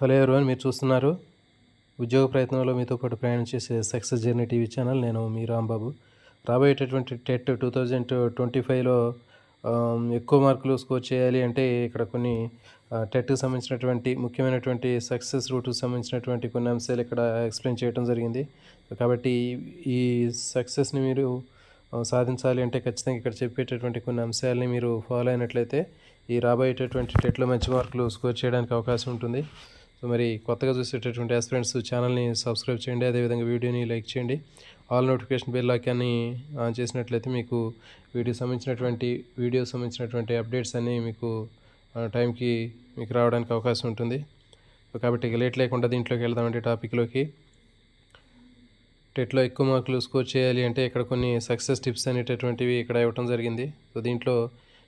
Hello everyone మీరు చూస్తున్నారు ఉద్యోగ ప్రయత్నంలో మీతో పాటు ప్రయాణం చేసే సక్సెస్ జర్నీ టీవీ ఛానల్. నేను మీ రాంబాబు. రాబోయేటటువంటి టెట్ టూ థౌజండ్ ట్వంటీ ఫైవ్లో ఎక్కువ మార్కులు స్కోర్ చేయాలి అంటే ఇక్కడ కొన్ని టెట్కి సంబంధించినటువంటి ముఖ్యమైనటువంటి సక్సెస్ రూట్కి సంబంధించినటువంటి కొన్ని అంశాలు ఇక్కడ ఎక్స్ప్లెయిన్ చేయడం జరిగింది. కాబట్టి ఈ సక్సెస్ని మీరు సాధించాలి అంటే ఖచ్చితంగా ఇక్కడ చెప్పేటటువంటి కొన్ని అంశాలని మీరు ఫాలో అయినట్లయితే ఈ రాబోయేటటువంటి టెట్లో మంచి మార్కులు స్కోర్ చేయడానికి అవకాశం ఉంటుంది. సో మరి కొత్తగా చూసేటటువంటి ఆస్పిరెంట్స్ ఛానల్ని సబ్స్క్రైబ్ చేయండి అదేవిధంగా వీడియోని లైక్ చేయండి. ఆల్ నోటిఫికేషన్ బెల్ లాకాన్ని ఆన్ చేసినట్లయితే మీకు వీడియో సంబంధించినటువంటి వీడియో సంబంధించినటువంటి అప్డేట్స్ అన్నీ మీకు టైంకి మీకు రావడానికి అవకాశం ఉంటుంది. కాబట్టి లేట్ లేకుండా దీంట్లోకి వెళ్దామంటే టాపిక్లోకి టెట్లో ఎక్కువ మార్కులు స్కోర్ చేయాలి అంటే ఇక్కడ కొన్ని సక్సెస్ టిప్స్ అనేటటువంటివి ఇక్కడ ఇవ్వటం జరిగింది. సో దీంట్లో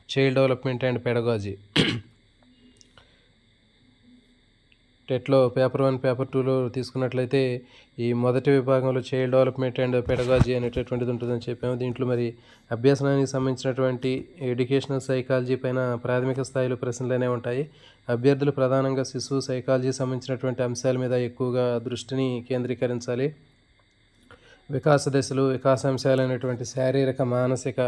చైల్డ్ డెవలప్మెంట్ అండ్ పెడగాజీ టెట్లో పేపర్ వన్ పేపర్ టూలో తీసుకున్నట్లయితే ఈ మొదటి విభాగంలో చైల్డ్ డెవలప్మెంట్ అండ్ పెడగాజీ అనేటటువంటిది ఉంటుందని చెప్పాము. దీంట్లో మరి అభ్యసనానికి సంబంధించినటువంటి ఎడ్యుకేషనల్ సైకాలజీ పైన ప్రాథమిక స్థాయిలో ప్రశ్నలనే ఉంటాయి. అభ్యర్థులు ప్రధానంగా శిశువు సైకాలజీ సంబంధించినటువంటి అంశాల మీద ఎక్కువగా దృష్టిని కేంద్రీకరించాలి. వికాస దశలు వికాసాంశాలైనటువంటి శారీరక మానసిక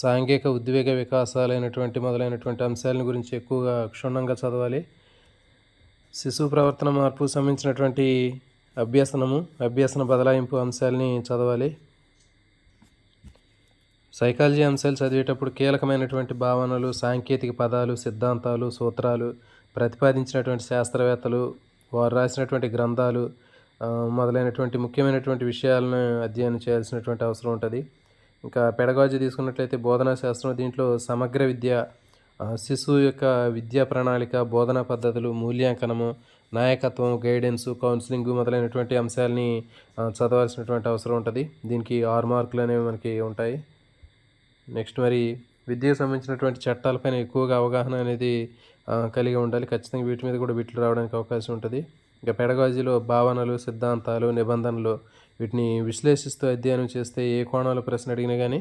సాంఘిక ఉద్వేగ వికాసాలైనటువంటి మొదలైనటువంటి అంశాలను గురించి ఎక్కువగా క్షుణ్ణంగా చదవాలి. శిశువు ప్రవర్తన మార్పు సంబంధించినటువంటి అభ్యసనము అభ్యసన బదలాయింపు అంశాలని చదవాలి. సైకాలజీ అంశాలు చదివేటప్పుడు కీలకమైనటువంటి భావనలు సాంకేతిక పదాలు సిద్ధాంతాలు సూత్రాలు ప్రతిపాదించినటువంటి శాస్త్రవేత్తలు వారు రాసినటువంటి గ్రంథాలు మొదలైనటువంటి ముఖ్యమైనటువంటి విషయాలను అధ్యయనం చేయాల్సినటువంటి అవసరం ఉంటుంది. ఇంకా పెడగాజీ తీసుకున్నట్లయితే బోధనా శాస్త్రం దీంట్లో సమగ్ర విద్య శిశువు యొక్క విద్యా ప్రణాళిక బోధనా పద్ధతులు మూల్యాంకనము నాయకత్వం గైడెన్స్ కౌన్సిలింగ్ మొదలైనటువంటి అంశాలని చదవాల్సినటువంటి అవసరం ఉంటుంది. దీనికి ఆరు మార్కులు అనేవి మనకి ఉంటాయి. నెక్స్ట్ మరి విద్యకు సంబంధించినటువంటి చట్టాలపైన ఎక్కువగా అవగాహన అనేది కలిగి ఉండాలి. ఖచ్చితంగా వీటి మీద కూడా బిట్లు రావడానికి అవకాశం ఉంటుంది. ఇంకా పెడగాజీలో భావనలు సిద్ధాంతాలు నిబంధనలు వీటిని విశ్లేషిస్తూ అధ్యయనం చేస్తే ఏ కోణంలో ప్రశ్న అడిగినా కానీ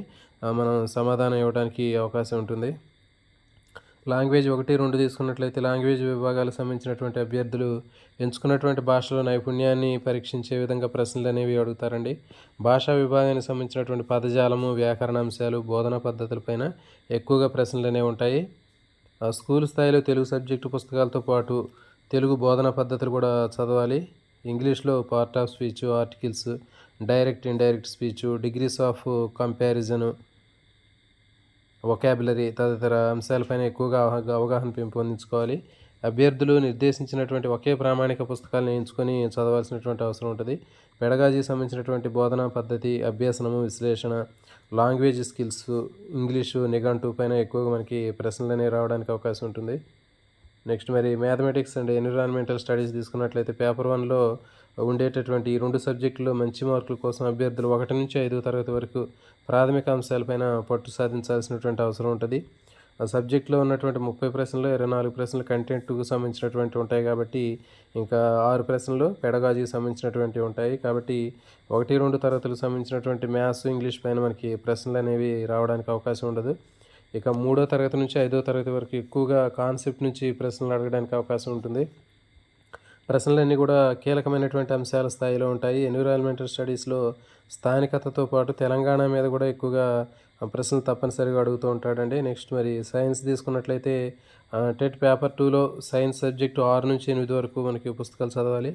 మనం సమాధానం ఇవ్వడానికి అవకాశం ఉంటుంది. లాంగ్వేజ్ ఒకటి రెండు తీసుకున్నట్లయితే లాంగ్వేజ్ విభాగాలకు సంబంధించినటువంటి అభ్యర్థులు ఎంచుకున్నటువంటి భాషలో నైపుణ్యాన్ని పరీక్షించే విధంగా ప్రశ్నలు అనేవి అడుగుతారండి. భాషా విభాగానికి సంబంధించినటువంటి పదజాలము వ్యాకరణ అంశాలు బోధనా పద్ధతులపైన ఎక్కువగా ప్రశ్నలు అనేవి ఉంటాయి. ఆ స్కూల్ స్థాయిలో తెలుగు సబ్జెక్టు పుస్తకాలతో పాటు తెలుగు బోధనా పద్ధతులు కూడా చదవాలి. ఇంగ్లీష్లో part of speech articles direct indirect speech degrees of comparison vocabulary తదితర అంశాలపైన ఎక్కువగా అవగా- అవగాహన పెంపొందించుకోవాలి అభ్యర్థులు నిర్దేశించినటువంటి ఒకే ప్రామాణిక పుస్తకాలను ఎంచుకొని చదవాల్సినటువంటి అవసరం ఉంటుంది. పెడగాజీ సంబంధించినటువంటి బోధనా పద్ధతి అభ్యాసనము విశ్లేషణ లాంగ్వేజ్ స్కిల్స్ ఇంగ్లీషు నిఘంటు పైన ఎక్కువగా మనకి ప్రశ్నలు అనేవి రావడానికి అవకాశం ఉంటుంది. నెక్స్ట్ మరి మ్యాథమెటిక్స్ అండ్ ఎన్విరాన్మెంటల్ స్టడీస్ తీసుకున్నట్లయితే పేపర్ వన్లో ఉండేటటువంటి ఈ రెండు సబ్జెక్టుల్లో మంచి మార్కుల కోసం అభ్యర్థులు ఒకటి నుంచి ఐదో తరగతి వరకు ప్రాథమిక అంశాలపైన పట్టు సాధించాల్సినటువంటి అవసరం ఉంటుంది. ఆ సబ్జెక్ట్లో ఉన్నటువంటి ముప్పై ప్రశ్నలు ఇరవై నాలుగు ప్రశ్నలు కంటెంట్కు సంబంధించినటువంటి ఉంటాయి కాబట్టి ఇంకా ఆరు ప్రశ్నలు పెడగాజీకి సంబంధించినటువంటి ఉంటాయి. కాబట్టి ఒకటి రెండు తరగతులకు సంబంధించినటువంటి మ్యాథ్స్ ఇంగ్లీష్ పైన మనకి ప్రశ్నలు అనేవి రావడానికి అవకాశం ఉండదు. ఇక మూడో తరగతి నుంచి ఐదో తరగతి వరకు ఎక్కువగా కాన్సెప్ట్ నుంచి ప్రశ్నలు అడగడానికి అవకాశం ఉంటుంది. ప్రశ్నలన్నీ కూడా కీలకమైనటువంటి అంశాల స్థాయిలో ఉంటాయి. ఎన్విరాన్మెంటల్ స్టడీస్లో స్థానికతతో పాటు తెలంగాణ మీద కూడా ఎక్కువగా ప్రశ్నలు తప్పనిసరిగా అడుగుతూ ఉంటాడండి. నెక్స్ట్ మరి సైన్స్ తీసుకున్నట్లయితే టెట్ పేపర్ టూలో సైన్స్ సబ్జెక్టు ఆరు నుంచి ఎనిమిది వరకు మనకి పుస్తకాలు చదవాలి.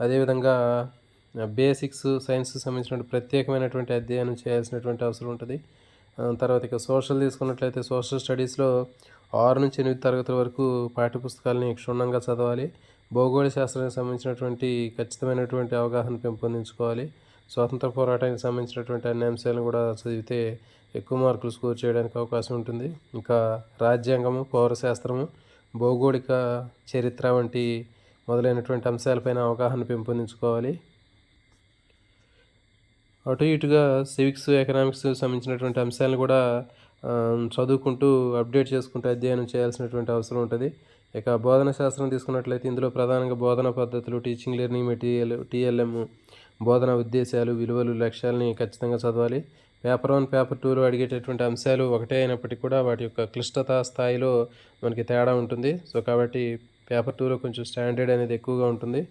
అదేవిధంగా బేసిక్స్ సైన్స్ సంబంధించిన ప్రత్యేకమైనటువంటి అధ్యయనం చేయాల్సినటువంటి అవసరం ఉంటుంది. తర్వాత ఇక సోషల్ తీసుకున్నట్లయితే సోషల్ స్టడీస్లో ఆరు నుంచి ఎనిమిది తరగతుల వరకు పాఠ్యపుస్తకాలని క్షుణ్ణంగా చదవాలి. భౌగోళిక శాస్త్రానికి సంబంధించినటువంటి ఖచ్చితమైనటువంటి అవగాహన పెంపొందించుకోవాలి. స్వాతంత్ర పోరాటానికి సంబంధించినటువంటి అన్ని అంశాలను కూడా చదివితే ఎక్కువ మార్కులు స్కోర్ చేయడానికి అవకాశం ఉంటుంది. ఇంకా రాజ్యాంగము పౌరశాస్త్రము భౌగోళిక చరిత్ర వంటి మొదలైనటువంటి అంశాలపైన అవగాహన పెంపొందించుకోవాలి. అటు ఇటుగా సివిక్స్ ఎకనామిక్స్ సంబంధించినటువంటి అంశాలను కూడా చదువుకుంటూ అప్డేట్ చేసుకుంటూ అధ్యయనం చేయాల్సినటువంటి అవసరం ఉంటుంది. ఇక బోధన శాస్త్రం తీసుకున్నట్లయితే ఇందులో ప్రధానంగా బోధన పద్ధతులు టీచింగ్ లెర్నింగ్ మెటీరియల్ టీఎల్ఎం బోధన ఉద్దేశాలు విలువలు లక్ష్యాలని ఖచ్చితంగా చదవాలి. పేపర్ వన్ పేపర్ టూలో అడిగేటటువంటి అంశాలు ఒకటే అయినప్పటికీ కూడా వాటి యొక్క క్లిష్టత స్థాయిలో మనకి తేడా ఉంటుంది. సో కాబట్టి పేపర్ టూలో కొంచెం స్టాండర్డ్ అనేది ఎక్కువగా ఉంటుంది.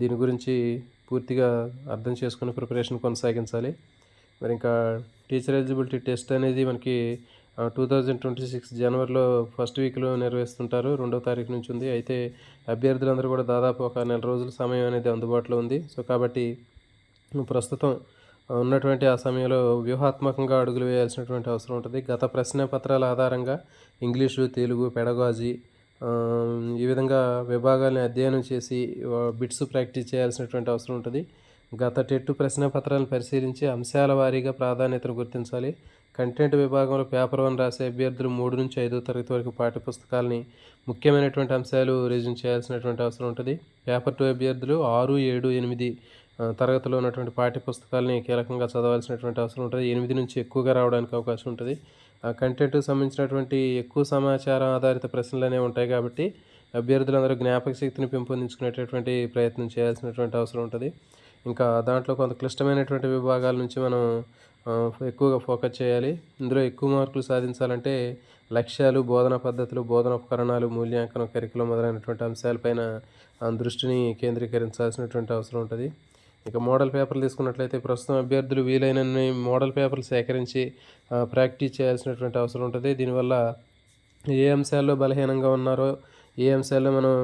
దీని గురించి పూర్తిగా అర్థం చేసుకుని ప్రిపరేషన్ కొనసాగించాలి. మరి ఇంకా టీచర్ ఎలిజిబిలిటీ టెస్ట్ అనేది మనకి టూ థౌజండ్ ట్వంటీ సిక్స్ జనవరిలో ఫస్ట్ వీక్లో నిర్వహిస్తుంటారు రెండో తారీఖు నుంచి ఉంది. అయితే అభ్యర్థులందరూ కూడా దాదాపు ఒక నెల రోజుల సమయం అనేది అందుబాటులో ఉంది. సో కాబట్టి ప్రస్తుతం ఉన్నటువంటి ఆ సమయంలో వ్యూహాత్మకంగా అడుగులు వేయాల్సినటువంటి అవసరం ఉంటుంది. గత ప్రశ్న పత్రాల ఆధారంగా ఇంగ్లీషు తెలుగు పెడగాజీ ఈ విధంగా విభాగాల్ని అధ్యయనం చేసి బిట్స్ ప్రాక్టీస్ చేయాల్సినటువంటి అవసరం ఉంటుంది. గత టెట్టు ప్రశ్న పత్రాలను పరిశీలించి అంశాల వారీగా ప్రాధాన్యతను గుర్తించాలి. కంటెంట్ విభాగంలో పేపర్ వన్ రాసే అభ్యర్థులు మూడు నుంచి ఐదో తరగతి వరకు పాఠ్యపుస్తకాలని ముఖ్యమైనటువంటి అంశాలు రిజ్యూమ్ చేయాల్సినటువంటి అవసరం ఉంటుంది. పేపర్ టూ అభ్యర్థులు ఆరు ఏడు ఎనిమిది తరగతిలో ఉన్నటువంటి పాఠ్యపుస్తకాలని కీలకంగా చదవాల్సినటువంటి అవసరం ఉంటుంది. ఎనిమిది నుంచి ఎక్కువగా రావడానికి అవకాశం ఉంటుంది. ఆ కంటెంట్కి సంబంధించినటువంటి ఎక్కువ సమాచారం ఆధారిత ప్రశ్నలు అనేవి ఉంటాయి కాబట్టి అభ్యర్థులందరూ జ్ఞాపక శక్తిని పెంపొందించుకునేటటువంటి ప్రయత్నం చేయాల్సినటువంటి అవసరం ఉంటుంది. ఇంకా దాంట్లో కొంత క్లిష్టమైనటువంటి విభాగాల నుంచి మనం ఎక్కువగా ఫోకస్ చేయాలి. ఇందులో ఎక్కువ మార్కులు సాధించాలంటే లక్ష్యాలు బోధనా పద్ధతులు బోధన ఉపకరణాలు మూల్యాంకనం కరికులం మొదలైనటువంటి అంశాలపైన దృష్టిని కేంద్రీకరించాల్సినటువంటి అవసరం ఉంటుంది. ఇక మోడల్ పేపర్లు తీసుకున్నట్లయితే ప్రస్తుతం అభ్యర్థులు వీలైనన్ని మోడల్ పేపర్లు సేకరించి ప్రాక్టీస్ చేయాల్సినటువంటి అవసరం ఉంటుంది. దీనివల్ల ఏ అంశాల్లో బలహీనంగా ఉన్నారో ఏ అంశాల్లో మనం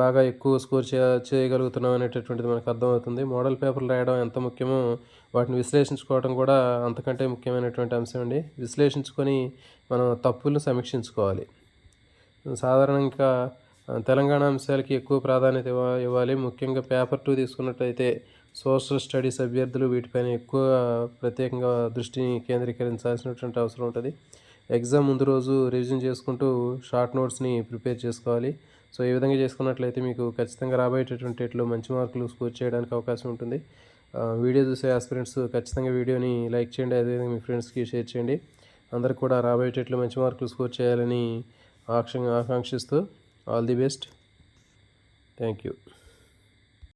బాగా ఎక్కువ స్కోర్ చే చేయగలుగుతున్నాం అనేటటువంటిది మనకు అర్థమవుతుంది. మోడల్ పేపర్లు రాయడం ఎంత ముఖ్యమో వాటిని విశ్లేషించుకోవడం కూడా అంతకంటే ముఖ్యమైనటువంటి అంశం అండి. విశ్లేషించుకొని మనం తప్పులను సమీక్షించుకోవాలి. సాధారణంగా తెలంగాణ అంశాలకి ఎక్కువ ప్రాధాన్యత ఇవ్వ ఇవ్వాలి. ముఖ్యంగా పేపర్ టూ తీసుకున్నట్టయితే సోషల్ స్టడీస్ అభ్యర్థులు వీటిపైన ఎక్కువ ప్రత్యేకంగా దృష్టిని కేంద్రీకరించాల్సినటువంటి అవసరం ఉంటుంది. ఎగ్జామ్ ముందు రోజు రివిజన్ చేసుకుంటూ షార్ట్ నోట్స్ని ప్రిపేర్ చేసుకోవాలి. సో ఈ విధంగా చేసుకున్నట్లయితే మీకు ఖచ్చితంగా రాబోయేటటువంటి వాటిలో మంచి మార్కులు స్కోర్ చేయడానికి అవకాశం ఉంటుంది. వీడియో చూసే ఆస్పిరెంట్స్ ఖచ్చితంగా వీడియోని లైక్ చేయండి అదేవిధంగా మీ ఫ్రెండ్స్కి షేర్ చేయండి. అందరికి కూడా రాబోయేటట్లు మంచి మార్కులు స్కోర్ చేయాలని ఆకాంక్ష ఆకాంక్షిస్తూ all the best. Thank you.